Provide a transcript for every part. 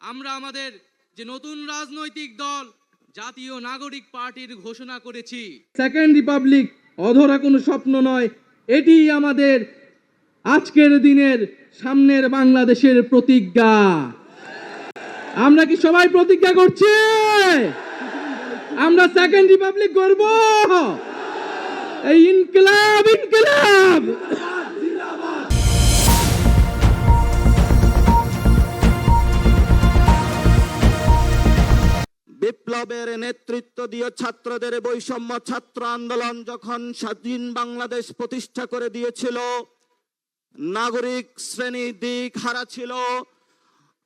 আমরা আমাদের যে নতুন রাজনৈতিক দল, জাতীয় নাগরিক পার্টির ঘোষণা করেছি। সেকেন্ড রিপাবলিক অধরা কোনো স্বপ্ন নয় এটি আমাদের আজকের দিনের সামনের বাংলাদেশের প্রতিজ্ঞা। আমরা কি সবাই প্রতিজ্ঞা করছি? আমরা সেকেন্ড রিপাবলিক করব এই ইনকিলাব ইনকিলাব! বিপ্লবের নেতৃত্ব দিয়ে ছাত্রদের বৈষম্য ছাত্র আন্দোলন যখন স্বাধীন বাংলাদেশ প্রতিষ্ঠা করে দিয়েছিল, নাগরিক শ্রেণি দিক হারা ছিল,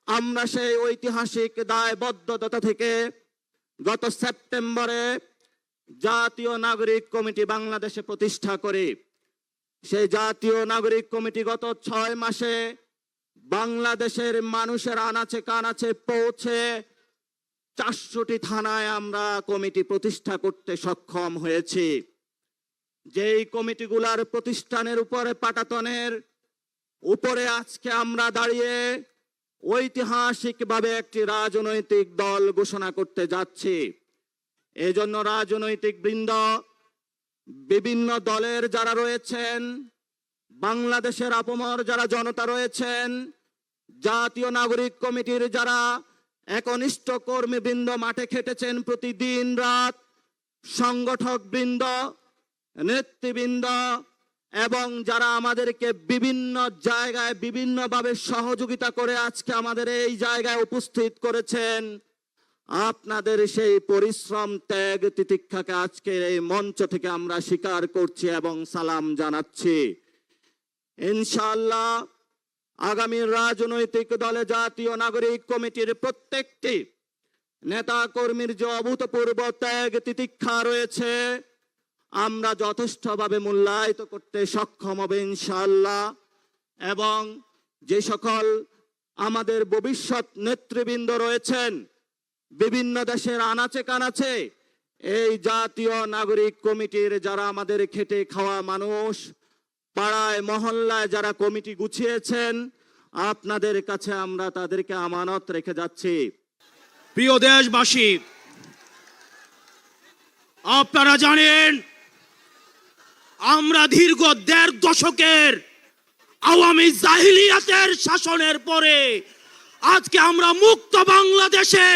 আমরা সেই ঐতিহাসিক দায়বদ্ধতা থেকে গত সেপ্টেম্বরে জাতীয় নাগরিক কমিটি বাংলাদেশে প্রতিষ্ঠা করি। সেই জাতীয় নাগরিক কমিটি গত ছয় মাসে বাংলাদেশের মানুষের আনাচে কানাচে পৌঁছে চারশোটি থানায় আমরা কমিটি প্রতিষ্ঠা করতে সক্ষম হয়েছি। যেই কমিটিগুলার প্রতিষ্ঠানের উপরে পাটাতনের উপরে আজকে আমরা দাঁড়িয়ে ঐতিহাসিকভাবে একটি রাজনৈতিক দল ঘোষণা করতে যাচ্ছি। এজন্য রাজনৈতিক বৃন্দ, বিভিন্ন দলের যারা রয়েছেন, বাংলাদেশের আপমর যারা জনতা রয়েছেন, জাতীয় নাগরিক কমিটির যারা একনিষ্ঠ কর্মীবৃন্দ মাঠে খেটেছেন প্রতিদিন রাত। সংগঠক বৃন্দ, নেতৃবৃন্দ এবং যারা আমাদেরকে বিভিন্ন জায়গায় বিভিন্নভাবে সহযোগিতা করে আজকে আমাদের এই জায়গায় উপস্থিত করেছেন, আপনাদের সেই পরিশ্রম, ত্যাগ, তিতিক্ষাকে আজকের এই মঞ্চ থেকে আমরা স্বীকার করছি এবং সালাম জানাচ্ছি। ইনশাআল্লাহ আগামী রাজনৈতিক দলে জাতীয় নাগরিক কমিটির প্রত্যেকটি নেতা কর্মীর যে অভূতপূর্ব ত্যাগ তিতিক্ষা রয়েছে, আমরা যথেষ্টভাবে মূল্যায়িত করতে সক্ষম হবে ইনশাল্লাহ এবং যে সকল আমাদের ভবিষ্যৎ নেতৃবৃন্দ রয়েছেন, বিভিন্ন দেশের আনাচে কানাচে, এই জাতীয় নাগরিক কমিটির যারা আমাদের খেটে খাওয়া মানুষ পাড়ায়, মহল্লায় যারা কমিটি গুছিয়েছেন, আপনাদের কাছে আমরা তাদেরকে আমানত রেখে যাচ্ছি। প্রিয় দেশবাসী, আপনারা জানেন, আমরা দীর্ঘ দেড় দশকের আওয়ামী জাহিলিয়াতের শাসনের পরে আজকে আমরা মুক্ত বাংলাদেশে,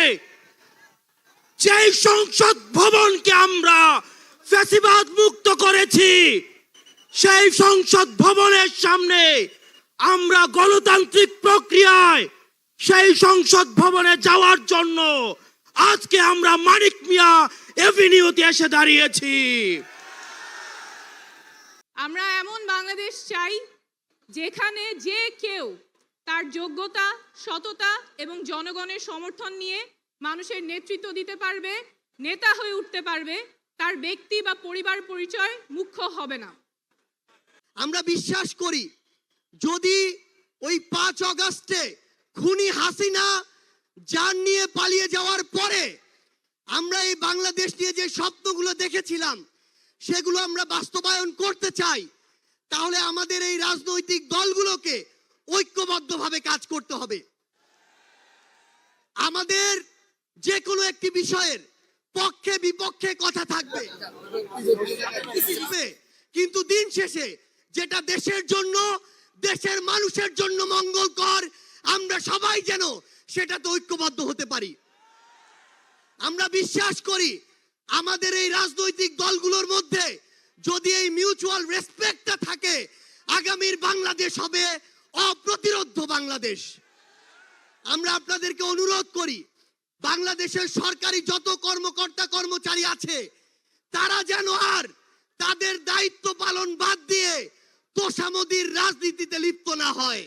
যেই সংসদ ভবনকে আমরা ফ্যাসিবাদ মুক্ত করেছি সেই সংসদ ভবনের সামনে আমরা গণতান্ত্রিক প্রক্রিয়ায় সেই সংসদ ভবনে যাওয়ার জন্য আজকে আমরা মানিক মিয়া এভিনিউতে এসে দাঁড়িয়েছি। আমরা এমন বাংলাদেশ চাই যেখানে যে কেউ তার যোগ্যতা, সততা এবং জনগণের সমর্থন নিয়ে মানুষের নেতৃত্ব দিতে পারবে, নেতা হয়ে উঠতে পারবে, তার ব্যক্তি বা পরিবার পরিচয় মুখ্য হবে না। আমরা বিশ্বাস করি, যদি ওই পাঁচ অগাস্টে খুনি হাসিনা যান নিয়ে পালিয়ে যাওয়ার পরে আমরা এই বাংলাদেশ নিয়ে যে স্বপ্নগুলো দেখেছিলাম, সেগুলো আমরা বাস্তবায়ন করতে চাই, তাহলে আমাদের এই রাজনৈতিক দলগুলোকে ঐক্যবদ্ধভাবে কাজ করতে হবে আমাদের যে কোনো একটি বিষয়ের পক্ষে বিপক্ষে কথা থাকবে। কিন্তু দিন শেষে যেটা দেশের জন্য, দেশের মানুষের জন্য মঙ্গলকর, আমরা সবাই যেন সেটাতে ঐক্যবদ্ধ হতে পারি। আমরা বিশ্বাস করি, আমাদের এই রাজনৈতিক দলগুলোর মধ্যে যদি এই মিউচুয়াল রেসপেক্টটা থাকে, আগামীর বাংলাদেশ হবে অপ্রতিরোধ বাংলাদেশ। আমরা আপনাদেরকে অনুরোধ করি, বাংলাদেশের সরকারি যত কর্মকর্তা কর্মচারী আছে, তারা যেন আর তাদের দায়িত্ব পালন বাদ দিয়ে তোষামদির রাজনীতিতে লিপ্ত না হয়।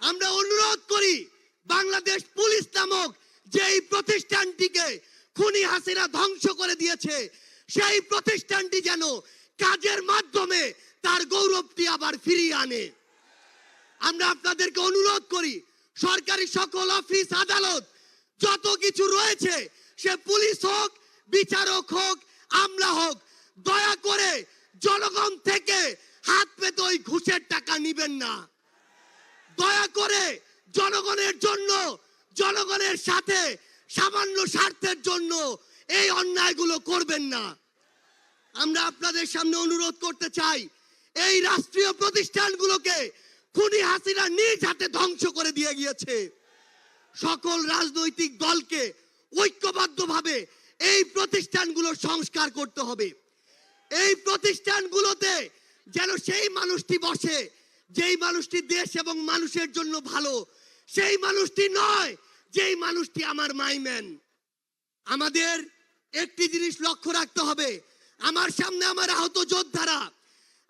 আমরা অনুরোধ করি, বাংলাদেশ পুলিশ নামক যেই প্রতিষ্ঠানটিকে খুনি হাসিনা ধ্বংস করে দিয়েছে, সেই প্রতিষ্ঠানটি যেন কাজের মাধ্যমে তার গৌরবটি আবার ফিরিয়ে আনে। আমরা আপনাদেরকে অনুরোধ করি, সরকারি সকল অফিস, আদালত, যত কিছু রয়েছে, সে পুলিশ হোক, বিচারক হোক, আমলা হোক, দয়া করে জনগণ থেকে হাত পেতে ওই ঘুষের টাকা নিবেন না। দয়া করে জনগণের জন্য, জনগণের সাথে সামান্য স্বার্থের জন্য এই অন্যায়গুলো করবেন না। আমরা আপনাদের সামনে অনুরোধ করতে চাই, এই রাষ্ট্রীয় প্রতিষ্ঠানগুলোকে খুনি হাসিনা নিজ হাতে ধ্বংস করে দিয়ে গিয়েছে। সকল রাজনৈতিক দলকে ঐক্যবদ্ধভাবে এই প্রতিষ্ঠানগুলোর সংস্কার করতে হবে। এই প্রতিষ্ঠানগুলোতে যেন সেই মানুষটি বসে, যেই মানুষটি দেশ এবং মানুষের জন্য ভালো, সেই মানুষটি নয়, যেই মানুষটি আমার মাইম্যান আমাদের একটি জিনিস লক্ষ্য রাখতে হবে, আমার সামনে আমার আহত যোদ্ধারা,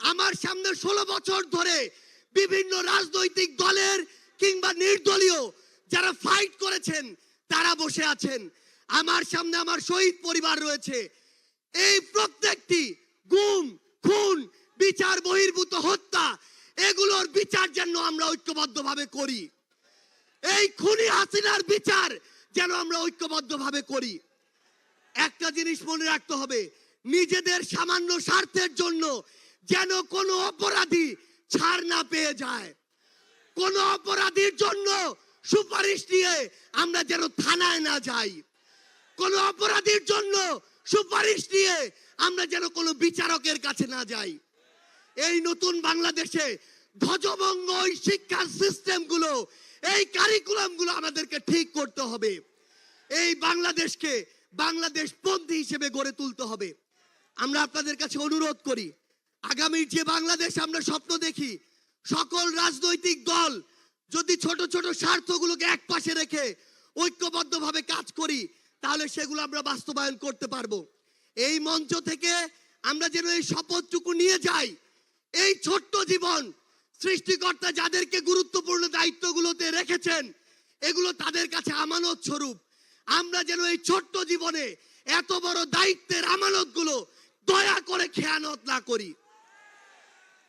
আমার সামনে ষোলো বছর ধরে বিভিন্ন রাজনৈতিক দলের কিংবা নির্দলীয় যারা ফাইট করেছেন, তারা বসে আছেন। আমার সামনে আমার শহীদ পরিবার রয়েছে। এই প্রত্যেকটি গুম, খুন বিচার বহির্ভূত হত্যা, এগুলোর বিচার যেন আমরা ঐক্যবদ্ধভাবে করি। এই খুনি হাসিনার বিচার যেন আমরা ঐক্যবদ্ধভাবে করি। একটা জিনিস মনে রাখতে হবে, নিজেদের সামান্য স্বার্থের জন্য যেন কোনো অপরাধী ছাড় না পেয়ে যায়। কোন অপরাধীর জন্য সুপারিশ নিয়ে আমরা যেন থানায় না যাই। কোন অপরাধীর জন্য সুপারিশ নিয়ে আমরা যেন কোনো বিচারকের কাছে না যাই। এই নতুন বাংলাদেশে ধ্বজভঙ্গ ওই শিক্ষার সিস্টেমগুলো, এই কারিকুলামগুলো আমাদেরকে ঠিক করতে হবে। এই বাংলাদেশকে বাংলাদেশ পন্থী হিসেবে গড়ে তুলতে হবে। আমরা আপনাদের কাছে অনুরোধ করি, আগামীর যে বাংলাদেশ আমরা স্বপ্ন দেখি, সকল রাজনৈতিক দল যদি ছোট ছোট স্বার্থগুলোকে এক পাশে রেখে ঐক্যবদ্ধভাবে কাজ করি, তাহলে সেগুলো আমরা বাস্তবায়ন করতে পারব। এই মঞ্চ থেকে আমরা যেন এই শপথটুকু নিয়ে যাই এই ছোট্ট জীবন সৃষ্টিকর্তা যাদেরকে গুরুত্বপূর্ণ দায়িত্বগুলোতে রেখেছেন, এগুলো তাদের কাছে আমানত স্বরূপ। আমরা যেন এই ছোট্ট জীবনে এত বড় দায়িত্বের আমানতগুলো দয়া করে খেয়ানত না করি।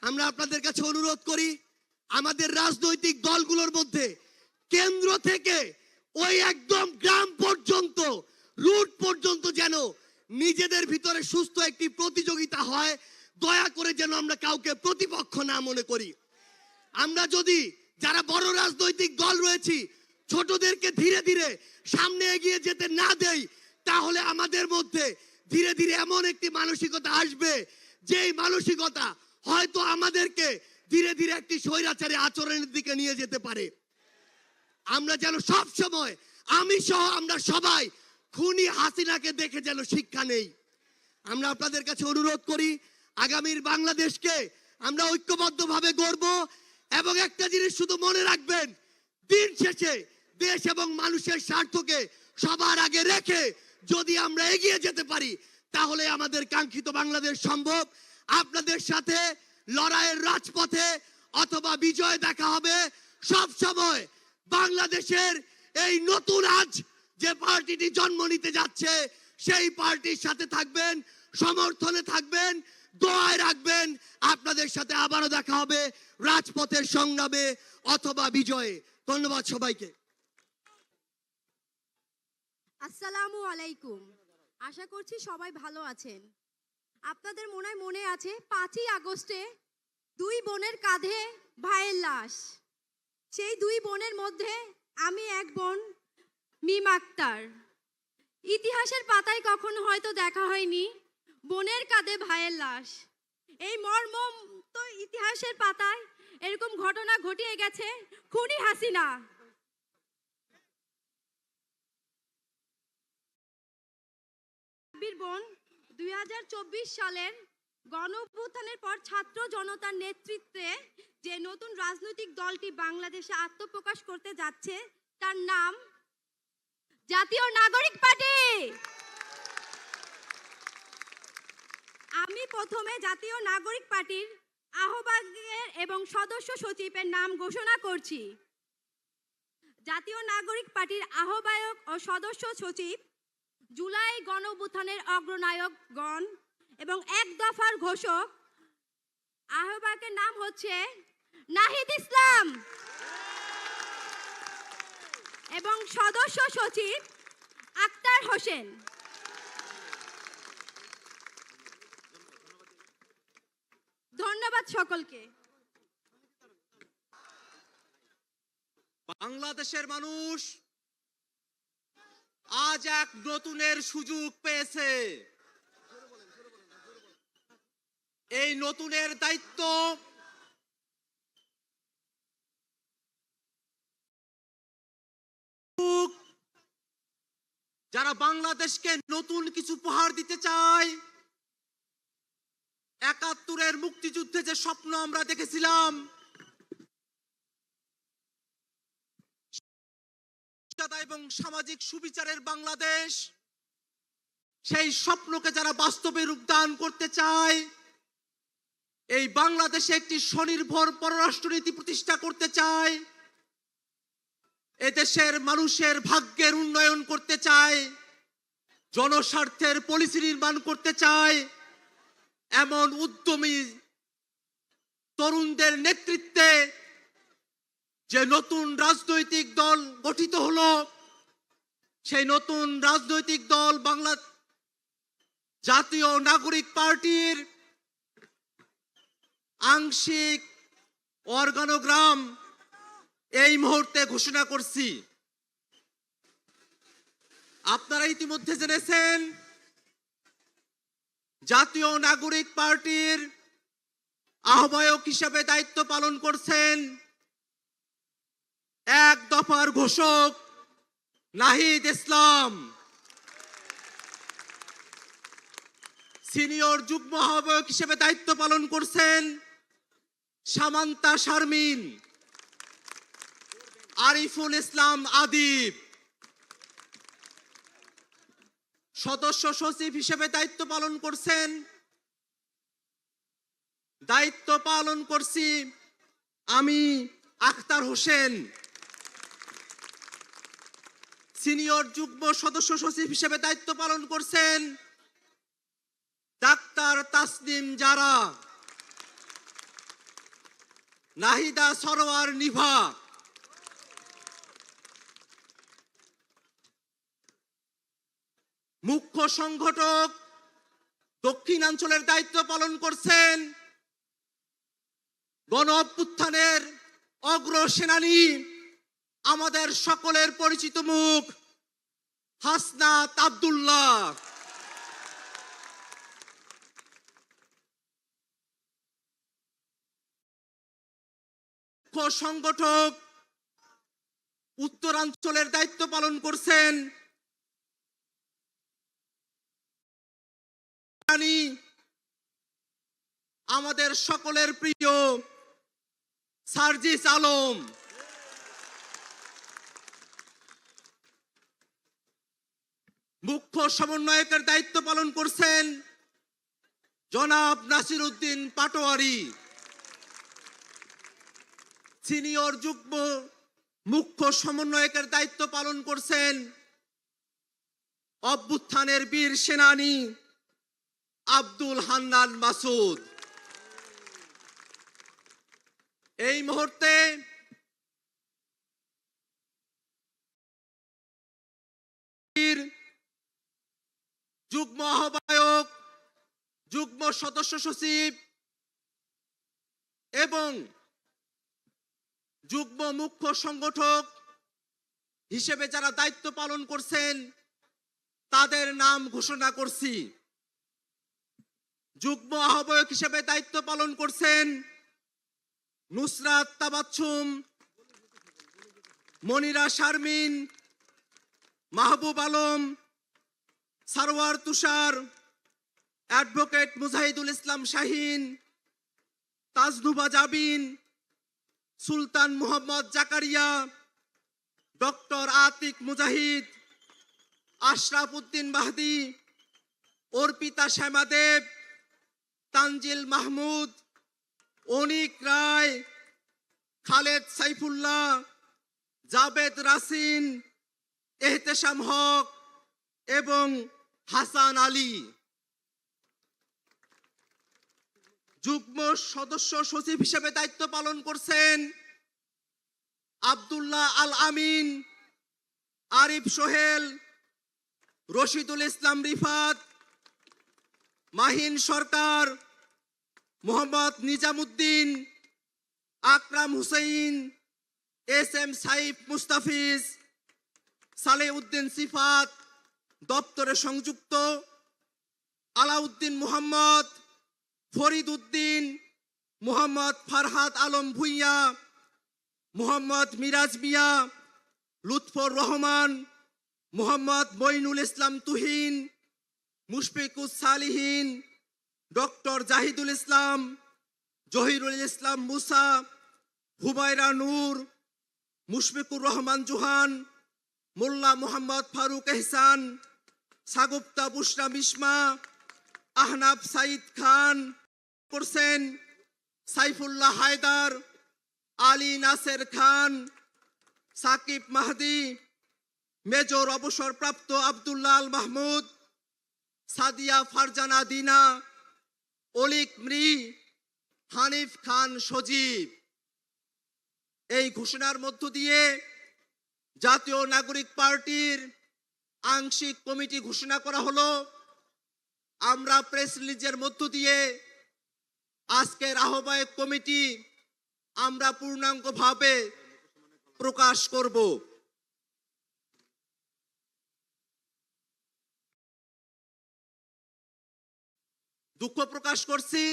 আমরা আপনাদের কাছে অনুরোধ করি, আমাদের রাজনৈতিক দলগুলোর মধ্যে কেন্দ্র থেকে ওই একদম গ্রাম পর্যন্ত, রুট পর্যন্ত যেন নিজেদের ভিতরে সুস্থ একটি প্রতিযোগিতা হয় দয়া করে যেন আমরা কাউকে প্রতিপক্ষ না মনে করি। আমরা যদি যারা বড় রাজনৈতিক দল রয়েছি, ছোটদেরকে ধীরে ধীরে সামনে এগিয়ে যেতে না দেই, তাহলে আমাদের মধ্যে ধীরে ধীরে এমন একটি মানসিকতা আসবে, যেই মানসিকতা হয়তো আমাদেরকে ধীরে ধীরে একটি স্বৈরাচারী আচরণের দিকে নিয়ে যেতে পারে। আমরা যেন সব সময়, আমি সহ আমরা সবাই খুনি হাসিনাকে দেখে যেন শিক্ষা নেই। আমরা আপনাদের কাছে অনুরোধ করি আগামীর বাংলাদেশকে আমরা ঐক্যবদ্ধভাবে গড়ব এবং একটা জিনিস শুধু মনে রাখবেন, দিন শেষে দেশ এবং মানুষের স্বার্থকে সবার আগে রেখে যদি আমরা এগিয়ে যেতে পারি, তাহলে আমাদের কাঙ্ক্ষিত বাংলাদেশ সম্ভব। আপনাদের সাথে লড়াইয়ের রাজপথে অথবা বিজয় দেখা হবে সব সময়। বাংলাদেশের এই নতুন আজ যে পার্টিটি জন্ম নিতে যাচ্ছে, সেই পার্টির সাথে থাকবেন, সমর্থনে থাকবেন দোয়ায় রাখবেন। আপনাদের সাথে আবারও দেখা হবে রাজপথের সংগ্রামে অথবা বিজয়ে। ধন্যবাদ সবাইকে। আসসালামু আলাইকুম। আশা করছি সবাই ভালো আছেন। আপনাদের মনে মনে আছে পাঁচই আগস্টে দুই বোনের কাঁধে ভাইয়ের লাশ। সেই দুই বোনের মধ্যে আমি এক বোন, মিম আক্তার। ইতিহাসের পাতায় কখনো হয়তো দেখা হয়নি। বোনের কাঁধে ভাইয়ের লাশ। এই মর্ম তো ইতিহাসের পাতায় এরকম ঘটনা ঘটিয়ে গেছে খুনি হাসিনা। বোন দুই সালের গণ পর ছাত্র জনতার নেতৃত্বে যে নতুন রাজনৈতিক দলটি বাংলাদেশে আত্মপ্রকাশ করতে যাচ্ছে, তার নাম জাতীয় নাগরিক পার্টি। আমি প্রথমে জাতীয় নাগরিক পার্টির আহ্বায়কের এবং সদস্য সচিবের নাম ঘোষণা করছি। জাতীয় নাগরিক পার্টির আহ্বায়ক ও সদস্য সচিব, জুলাই গণঅভ্যুত্থানের অগ্রনায়কগণ এবং এক দফার ঘোষক। আহ্বায়কের নাম হচ্ছে নাহিদ ইসলাম। এবং সদস্য সচিব আক্তার হোসেন। ধন্যবাদ সকলকে। বাংলাদেশের মানুষ আজ এক নতুনের সুযোগ পেয়েছে। এই নতুনের দায়িত্ব যারা বাংলাদেশকে নতুন কিছু উপহার দিতে চায় একাত্তরের মুক্তিযুদ্ধে যে স্বপ্ন আমরা দেখেছিলাম এবং সামাজিক সুবিচারের বাংলাদেশ, সেই স্বপ্নকে যারা বাস্তবে রূপদান করতে চায়, এই বাংলাদেশে একটি স্বনির্ভর পররাষ্ট্রনীতি প্রতিষ্ঠা করতে চায়, এদেশের মানুষের ভাগ্যের উন্নয়ন করতে চায়, জনস্বার্থের পলিসি নির্মাণ করতে চায় এমন উদ্যমী তরুণদের নেতৃত্বে যে নতুন রাজনৈতিক দল গঠিত হলো, সেই নতুন রাজনৈতিক দল বাংলা জাতীয় নাগরিক পার্টির আংশিক অর্গানোগ্রাম এই মুহূর্তে ঘোষণা করছি। আপনারা ইতিমধ্যে জেনেছেন জাতীয় নাগরিক পার্টির আহ্বায়ক হিসেবে দায়িত্ব পালন করছেন এক দফার ঘোষক নাহিদ ইসলাম। সিনিয়র যুগ্ম আহ্বায়ক হিসেবে দায়িত্ব পালন করছেন সামান্তা শারমিন, আরিফুল ইসলাম আদিব। সদস্য সচিব হিসেবে দায়িত্ব পালন করছেন। দায়িত্ব পালন করছি আমি আখতার হোসেন। সিনিয়র যুগ্ম সদস্য সচিব হিসেবে দায়িত্ব পালন করছেন ডাক্তার তাসনিম জারা। নাহিদা সরোয়ার নিভা। মুখ্য সংগঠক দক্ষিণাঞ্চলের দায়িত্ব পালন করছেন গণ অভ্যুত্থানের অগ্রসেনানী আমাদের সকলের পরিচিত মুখ হাসনাত আব্দুল্লাহ। সংগঠক উত্তরাঞ্চলের দায়িত্ব পালন করছেন আমাদের সকলের প্রিয় সার্জিস আলম। মুখ্য সমন্বয়কের দায়িত্ব পালন করছেন জনাব নাসির উদ্দিন পাটোয়ারি। সিনিয়র যুগ্ম মুখ্য সমন্বয়কের দায়িত্ব পালন করছেন অভ্যুত্থানের বীর সেনানী আব্দুল হান্নান মাসুদ। এই মুহূর্তে যুগ্ম আহ্বায়ক, যুগ্ম সদস্য সচিব এবং যুগ্ম মুখ্য সংগঠক হিসেবে যারা দায়িত্ব পালন করছেন, তাদের নাম ঘোষণা করছি। যুগ্ম আহ্বায়ক হিসেবে দায়িত্ব পালন করছেন নুসরাত তাবাচ্ছুম, মনিরা শারমিন, মাহবুব আলম, সারোয়ার তুষার, অ্যাডভোকেট মুজাহিদুল ইসলাম শাহিন, তাজনুবা জাবিন, সুলতান মোহাম্মদ জাকারিয়া, ডক্টর আতিক মুজাহিদ, আশরাফ উদ্দিন মাহদি, অর্পিতা শ্যামাদেব, তানজিল মাহমুদ অনিক রায়, খালেদ সাইফুল্লাহ, জাবেদ রাসিন, এহতেশাম হক এবং হাসান আলী। যুগ্ম সদস্য সচিব হিসেবে দায়িত্ব পালন করছেন আব্দুল্লাহ আল আমিন, আরিফ সোহেল, রশিদুল ইসলাম রিফাত, মাহিন সরকার মোহাম্মদ নিজামুদ্দিন, আকরাম হুসাইন, এস এম সাইফ মুস্তাফিজ সালেহ উদ্দিন সিফাত, দপ্তরে সংযুক্ত, আলাউদ্দিন মুহাম্মদ ফরিদ উদ্দিন মোহাম্মদ ফারহাদ আলম ভুইয়া, মোহাম্মদ মিরাজ মিয়া, লুৎফর রহমান, মোহাম্মদ মইনুল ইসলাম তুহিন, মুশফিকুস সালিহিন ডক্টর জাহিদুল ইসলাম, জহিরুল ইসলাম মুসা, হুমায়রা নূর, মুশফিকুর রহমান জুহান, মোল্লা মোহাম্মদ ফারুক এহসান, সাগুপ্তা বুশরা মিসমা আহনাব সাইদ খান করছেন, সাইফুল্লাহ হায়দার, আলী নাসের খান, সাকিব মাহদি, মেজর অবসরপ্রাপ্ত আব্দুল্লাহ আল মাহমুদ, সাদিয়া ফারজানা দিনা অলিক মৃ, হানিফ খান সজীব। এই ঘোষণার মধ্য দিয়ে জাতীয় নাগরিক পার্টির আংশিক কমিটি ঘোষণা করা হলো। আমরা প্রেস রিলিজের মধ্য দিয়ে আজকের আহ্বায়ক কমিটি আমরা পূর্ণাঙ্গভাবে প্রকাশ করব। দুঃখ প্রকাশ করছি।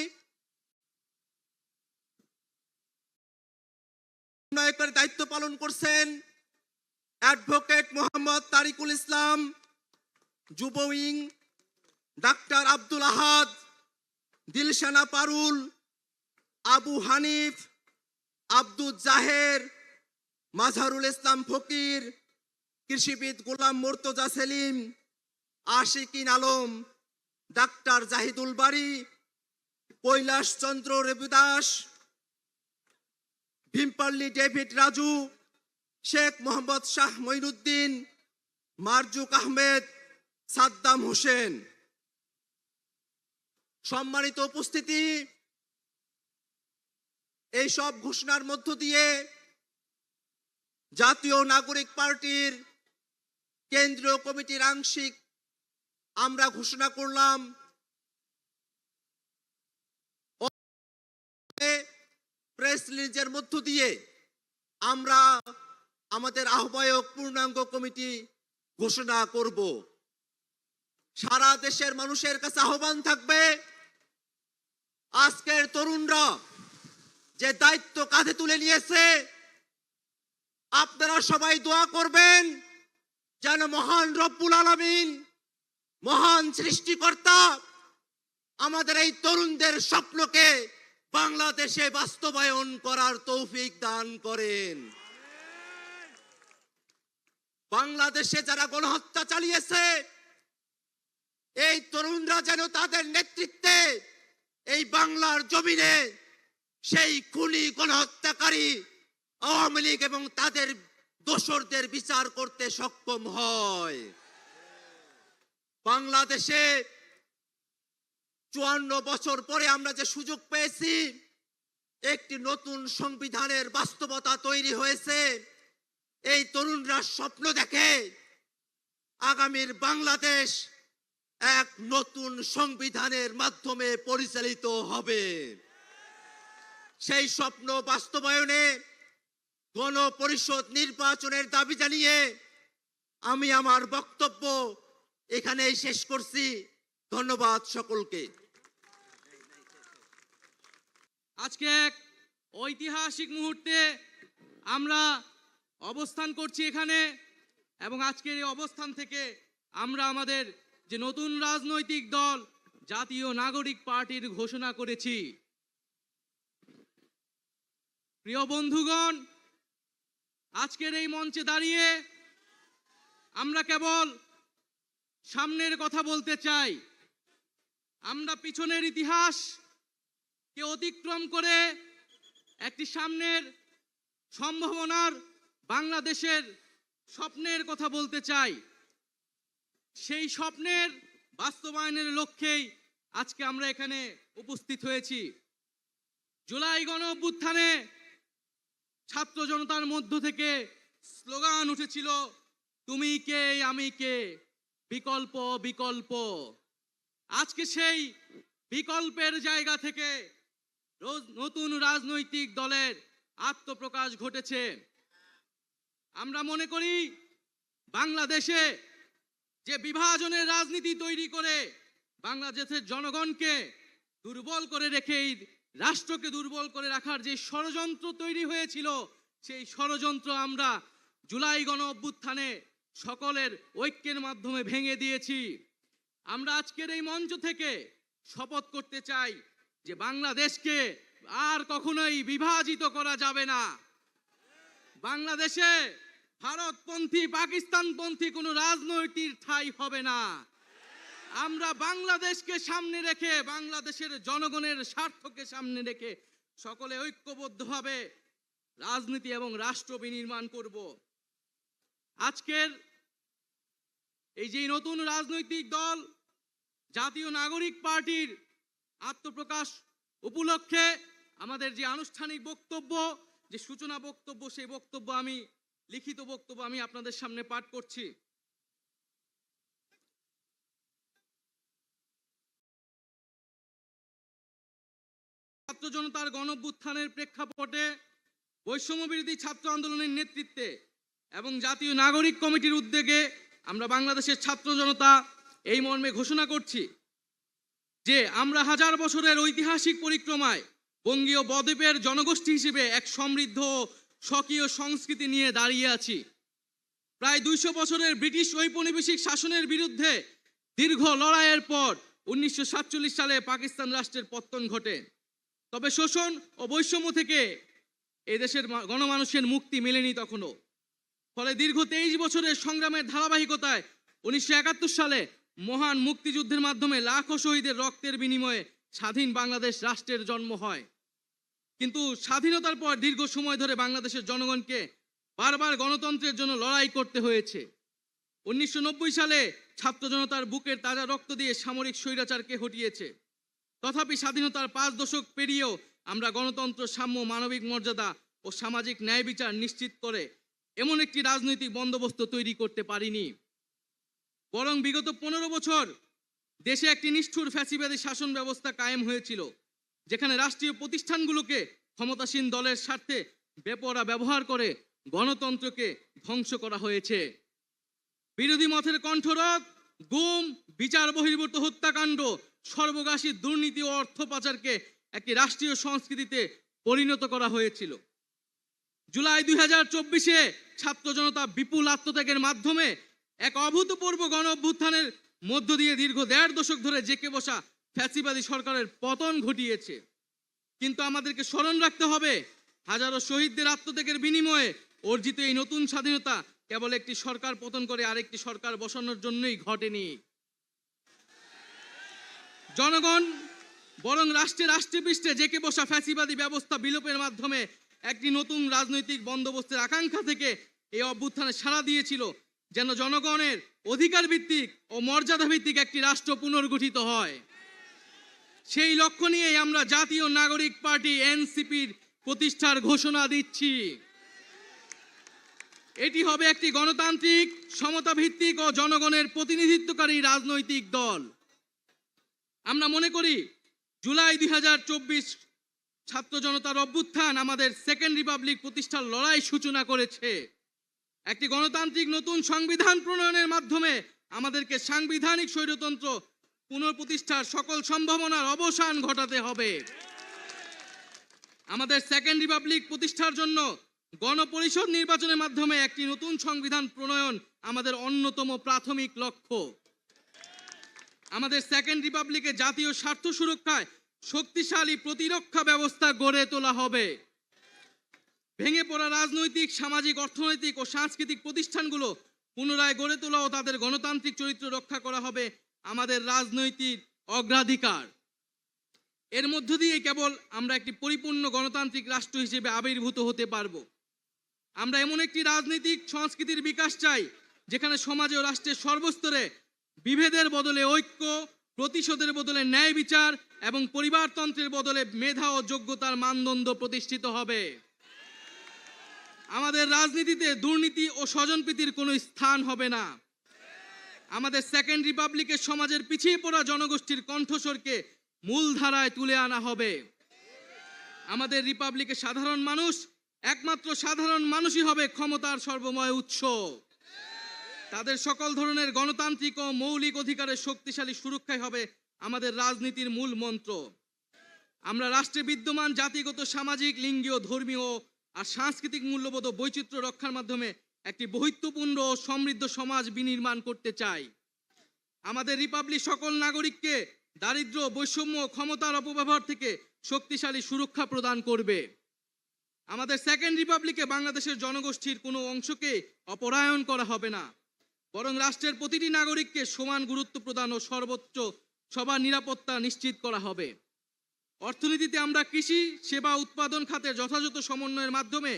দায়িত্ব পালন করছেন অ্যাডভোকেট মোহাম্মদ তারিকুল ইসলাম, যুব উইং, ডাক্তার আব্দুল আহাদ, দিলশানা পারুল, আবু হানিফ, আব্দুল জাহের, মাঝহারুল ইসলাম ফকির, কৃষিবিদ গোলাম মোর্তজা সেলিম, আশিকিন আলম ডাক্তার জাহিদুল বাড়ি কৈলাস চন্দ্র রবিদাস, ভীমপল্লী ডেভিড রাজু, শেখ মোহাম্মদ শাহ মঈনুদ্দিন, মারজুক আহমেদ, সাদ্দাম হোসেন। সম্মানিত উপস্থিতি, এই সব ঘোষণার মধ্য দিয়ে জাতীয় নাগরিক পার্টির কেন্দ্রীয় কমিটির আংশিক আমরা ঘোষণা করলাম প্রেস রিলিজের মধ্য দিয়ে আমরা আমাদের আহ্বায়ক পূর্ণাঙ্গ কমিটি ঘোষণা করব। সারা দেশের মানুষের কাছে আহ্বান থাকবে, আজকের তরুণরা যে দায়িত্ব কাঁধে তুলে নিয়েছে, আপনারা সবাই দোয়া করবেন যেন মহান রব্বুল আলামিন মহান সৃষ্টিকর্তা, আমাদের এই তরুণদের স্বপ্নকে বাংলাদেশে বাস্তবায়ন করার তৌফিক দান করেন। বাংলাদেশে যারা গণহত্যা চালিয়েছে, এই তরুণরা যেন তাদের নেতৃত্বে এই বাংলার জমিনে সেই খুনি, গণহত্যাকারী, আওয়ামী লীগ এবং তাদের দোসরদের বিচার করতে সক্ষম হয়। বাংলাদেশে চুয়ান্ন বছর পরে আমরা যে সুযোগ পেয়েছি, একটি নতুন সংবিধানের বাস্তবতা তৈরি হয়েছে। এই তরুণরা স্বপ্ন দেখে আগামীর বাংলাদেশ এক নতুন সংবিধানের মাধ্যমে পরিচালিত হবে। সেই স্বপ্ন বাস্তবায়নে গণপরিষদ নির্বাচনের দাবি জানিয়ে আমি আমার বক্তব্য এখানেই শেষ করছি। ধন্যবাদ সকলকে। আজকে এক ঐতিহাসিক মুহূর্তে আমরা অবস্থান করছি এখানে এবং আজকের এই অবস্থান থেকে আমরা আমাদের যে নতুন রাজনৈতিক দল, জাতীয় নাগরিক পার্টির ঘোষণা করেছি। প্রিয় বন্ধুগণ, আজকের এই মঞ্চে দাঁড়িয়ে আমরা কেবল সামনের কথা বলতে চাই। আমরা পিছনের ইতিহাস কে অতিক্রম করে একটি সামনের সম্ভাবনার বাংলাদেশের স্বপ্নের কথা বলতে চাই। সেই স্বপ্নের বাস্তবায়নের লক্ষ্যেই আজকে আমরা এখানে উপস্থিত হয়েছি। জুলাই গণ অভ্যুত্থানে ছাত্র জনতার মধ্য থেকে স্লোগান উঠেছিল, তুমি কে, আমি কে? বিকল্প বিকল্প। আজকে সেই বিকল্পের জায়গা থেকে নতুন রাজনৈতিক দলের আত্মপ্রকাশ ঘটেছে। আমরা মনে করি, বাংলাদেশে যে বিভাজনের রাজনীতি তৈরি করে বাংলাদেশের জনগণকে দুর্বল করে রেখে, রাষ্ট্রকে দুর্বল করে রাখার যে ষড়যন্ত্র তৈরি হয়েছিল, সেই ষড়যন্ত্র আমরা জুলাই গণ অভ্যুত্থানে সকলের ঐক্যের মাধ্যমে ভেঙে দিয়েছি। আমরা আজকের এই মঞ্চ থেকে শপথ করতে চাই যে বাংলাদেশকে আর কখনোই বিভাজিত করা যাবে না। বাংলাদেশে ভারতপন্থী, পাকিস্তানপন্থী কোনো রাজনৈতিক ঠাই হবে না। আমরা বাংলাদেশকে সামনে রেখে, বাংলাদেশের জনগণের স্বার্থকে সামনে রেখে সকলে ঐক্যবদ্ধভাবে রাজনীতি এবং রাষ্ট্র বিনির্মাণ করব। আজকের এই যে নতুন রাজনৈতিক দল, জাতীয় নাগরিক পার্টির আত্মপ্রকাশ উপলক্ষে আমাদের যে আনুষ্ঠানিক বক্তব্য, যে সূচনা বক্তব্য, সেই বক্তব্য আমি, লিখিত বক্তব্য আমি আপনাদের সামনে পাঠ করছি। ছাত্র জনতার গণভ্যুত্থানের প্রেক্ষাপটে বৈষম্য বিরোধী ছাত্র আন্দোলনের নেতৃত্বে এবং জাতীয় নাগরিক কমিটির উদ্যোগে আমরা বাংলাদেশের ছাত্র জনতা এই মর্মে ঘোষণা করছি যে আমরা হাজার বছরের ঐতিহাসিক পরিক্রমায় বঙ্গীয় বদ্বীপের জনগোষ্ঠী হিসেবে এক সমৃদ্ধ স্বকীয় সংস্কৃতি নিয়ে দাঁড়িয়ে আছি। প্রায় দুইশো বছরের ব্রিটিশ ঔপনিবেশিক শাসনের বিরুদ্ধে দীর্ঘ লড়াইয়ের পর উনিশশো সাতচল্লিশ সালে পাকিস্তান রাষ্ট্রের পত্তন ঘটে। তবে শোষণ ও বৈষম্য থেকে এদেশের গণমানুষের মুক্তি মেলেনি তখনও। ফলে দীর্ঘ তেইশ বছরের সংগ্রামের ধারাবাহিকতায় উনিশশো একাত্তর সালে মহান মুক্তিযুদ্ধের মাধ্যমে লাখো শহীদের রক্তের বিনিময়ে স্বাধীন বাংলাদেশ রাষ্ট্রের জন্ম হয়। কিন্তু স্বাধীনতার পর দীর্ঘ সময় ধরে বাংলাদেশের জনগণকে বারবার গণতন্ত্রের জন্য লড়াই করতে হয়েছে। উনিশশো নব্বই সালে ছাত্র জনতার বুকের তাজা রক্ত দিয়ে সামরিক স্বৈরাচারকে হটিয়েছে। তথাপি স্বাধীনতার পাঁচ দশক পেরিয়েও আমরা গণতন্ত্র, সাম্য, মানবিক মর্যাদা ও সামাজিক ন্যায় বিচার নিশ্চিত করে এমন একটি রাজনৈতিক বন্দোবস্ত তৈরি করতে পারিনি। বরং বিগত পনেরো বছর দেশে একটি নিষ্ঠুর ফ্যাসিবাদী শাসন ব্যবস্থা কায়েম হয়েছিল, যেখানে রাষ্ট্রীয় প্রতিষ্ঠানগুলোকে ক্ষমতাসীন দলের স্বার্থে বেপরা ব্যবহার করে গণতন্ত্রকে ধ্বংস করা হয়েছে। বিরোধী মতের কণ্ঠরোধ, গুম, বিচার বহির্ভূত হত্যাকাণ্ড সর্বগাসী দুর্নীতি ও অর্থ পাচারকে একটি রাষ্ট্রীয় সংস্কৃতিতে পরিণত করা হয়েছিল। জুলাই দুই হাজার চব্বিশে ছাত্র জনতা বিপুল আত্মত্যাগের মাধ্যমে এক অভূতপূর্ব গণ অভ্যুত্থানের মধ্য দিয়ে দীর্ঘ দেড় দশক ধরে জেকে বসা ফ্যাসিবাদী সরকারের পতন ঘটিয়েছে। কিন্তু আমাদেরকে স্মরণ রাখতে হবে, হাজারো শহীদদের আত্মত্যাগের বিনিময়ে অর্জিত এই নতুন স্বাধীনতা কেবল একটি সরকার পতন করে আরেকটি সরকার বসানোর জন্যই ঘটেনি। জনগণ, বরং রাষ্ট্রে রাষ্ট্রে পৃষ্ঠে জেকে বসা ফ্যাসিবাদী ব্যবস্থা বিলোপের মাধ্যমে একটি নতুন রাজনৈতিক বন্দোবস্তের আকাঙ্ক্ষা থেকে এই অভ্যুত্থানে সাড়া দিয়েছিল যেন জনগণের অধিকার ভিত্তিক ও মর্যাদা ভিত্তিক একটি রাষ্ট্র পুনর্গঠিত হয়। সেই লক্ষ্য নিয়েই আমরা জাতীয় নাগরিক পার্টি এনসিপির প্রতিষ্ঠার ঘোষণা দিচ্ছি। এটি হবে একটি গণতান্ত্রিক সমতা ভিত্তিক ও জনগণের প্রতিনিধিত্বকারী রাজনৈতিক দল। আমরা মনে করি, জুলাই দুই হাজার চব্বিশ ছাত্র জনতার অভ্যুত্থান আমাদের সেকেন্ড রিপাবলিক প্রতিষ্ঠার লড়াই সূচনা করেছে। একটি গণতান্ত্রিক নতুন সংবিধান প্রণয়নের মাধ্যমে আমাদেরকে সাংবিধানিক স্বৈরতন্ত্র পুনঃপ্রতিষ্ঠার সকল সম্ভাবনার অবসান ঘটাতে হবে। আমাদের সেকেন্ড রিপাবলিক প্রতিষ্ঠার জন্য গণপরিষদ নির্বাচনের মাধ্যমে একটি নতুন সংবিধান প্রণয়ন আমাদের অন্যতম প্রাথমিক লক্ষ্য। আমাদের সেকেন্ড রিপাবলিকে জাতীয় স্বার্থ সুরক্ষায় শক্তিশালী প্রতিরক্ষা ব্যবস্থা গড়ে তোলা হবে। ভেঙে পড়া রাজনৈতিক, সামাজিক, অর্থনৈতিক ও সাংস্কৃতিক প্রতিষ্ঠানগুলো পুনরায় গড়ে তোলা ও তাদের গণতান্ত্রিক চরিত্র রক্ষা করা হবে আমাদের রাজনৈতিক অগ্রাধিকার। এর মধ্য দিয়ে কেবল আমরা একটি পরিপূর্ণ গণতান্ত্রিক রাষ্ট্র হিসেবে আবির্ভূত হতে পারব। আমরা এমন একটি রাজনৈতিক সংস্কৃতির বিকাশ চাই, যেখানে সমাজে ও রাষ্ট্রের সর্বস্তরে বিভেদের বদলে ঐক্য, প্রতিশোধের বদলে ন্যায় বিচার এবং পরিবারতন্ত্রের বদলে মেধা ও যোগ্যতার মানদণ্ড প্রতিষ্ঠিত হবে। আমাদের রাজনীতিতে দুর্নীতি ও স্বজনপ্রীতির কোনো স্থান হবে না। আমাদের সেকেন্ড রিপাবলিকের সমাজের পিছিয়ে পড়া জনগোষ্ঠীর কণ্ঠস্বরকে মূলধারায় তুলে আনা হবে। আমাদের রিপাবলিকের সাধারণ মানুষ, একমাত্র সাধারণ মানুষই হবে ক্ষমতার সর্বময় উৎস। তাদের সকল ধরনের গণতান্ত্রিক ও মৌলিক অধিকারের শক্তিশালী সুরক্ষাই হবে আমাদের রাজনীতির মূল মন্ত্র। আমরা রাষ্ট্রে বিদ্যমান, জাতিগত, সামাজিক, লিঙ্গীয়, ধর্মীয় আর সাংস্কৃতিক মূল্যবোধ ও বৈচিত্র্য রক্ষার মাধ্যমে একটি বহিত্বপূর্ণ ও সমৃদ্ধ সমাজ বিনির্মাণ করতে চাই। আমাদের রিপাবলিক সকল নাগরিককে দারিদ্র্য, বৈষম্য ক্ষমতার অপব্যবহার থেকে শক্তিশালী সুরক্ষা প্রদান করবে। আমাদের সেকেন্ড রিপাবলিকে বাংলাদেশের জনগোষ্ঠীর কোনো অংশকে অপরায়ণ করা হবে না। বরং রাষ্ট্রের প্রতিটি নাগরিককে সমান গুরুত্ব প্রদান ও সর্বোচ্চ সবার নিরাপত্তা নিশ্চিত করা হবে। অর্থনীতিতে আমরা কৃষি, সেবা, উৎপাদন খাতে যথাযথ সমন্বয়ের মাধ্যমে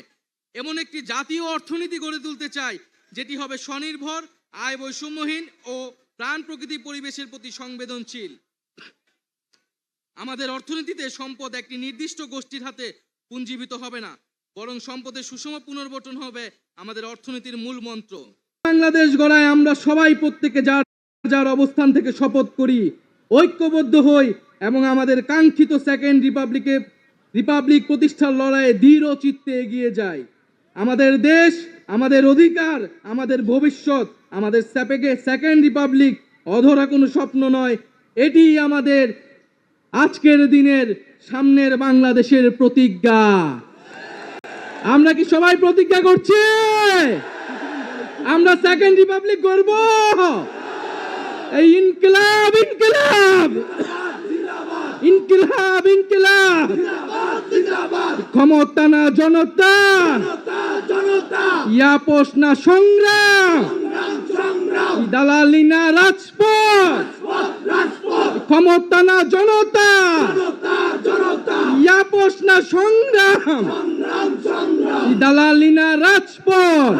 এমন একটি জাতীয় অর্থনীতি গড়ে তুলতে চাই, যেটি হবে স্বনির্ভর, আয় বৈষম্যহীন ও প্রাণ প্রকৃতি পরিবেশের প্রতি সংবেদনশীল। আমাদের অর্থনীতিতে সম্পদ একটি নির্দিষ্ট গোষ্ঠীর হাতে পুঞ্জীবিত হবে না, বরং সম্পদের সুষম পুনর্বটন হবে আমাদের অর্থনীতির মূল মন্ত্র। বাংলাদেশ গড়ায় আমরা সবাই প্রত্যেকে যার যার অবস্থান থেকে শপথ করি ঐক্যবদ্ধ হই এবং আমাদের কাঙ্ক্ষিত সেকেন্ড রিপাবলিকে রিপাবলিক প্রতিষ্ঠার লড়াইয়ে দৃঢ় চিত্তে এগিয়ে যাই। আমাদের দেশ, আমাদের অধিকার, আমাদের ভবিষ্যৎ, আমাদের স্যাপেকে সেকেন্ড রিপাবলিক অধরা কোনো স্বপ্ন নয়। এটি আমাদের আজকের দিনের সামনের বাংলাদেশের প্রতিজ্ঞা। আমরা কি সবাই প্রতিজ্ঞা করছি? আমরা সেকেন্ড রিপাবলিক করব এই ইনকিলাব ইনকিলাব। ইনকিলাব ইনকিলাব। ক্ষমতা না জনতা। ইয়াপোষ না সংগ্রাম। দালালি না রাজপথ। ক্ষমতা না জনতা। ইয়াপোষ না সংগ্রাম। দালালি না রাজপথ।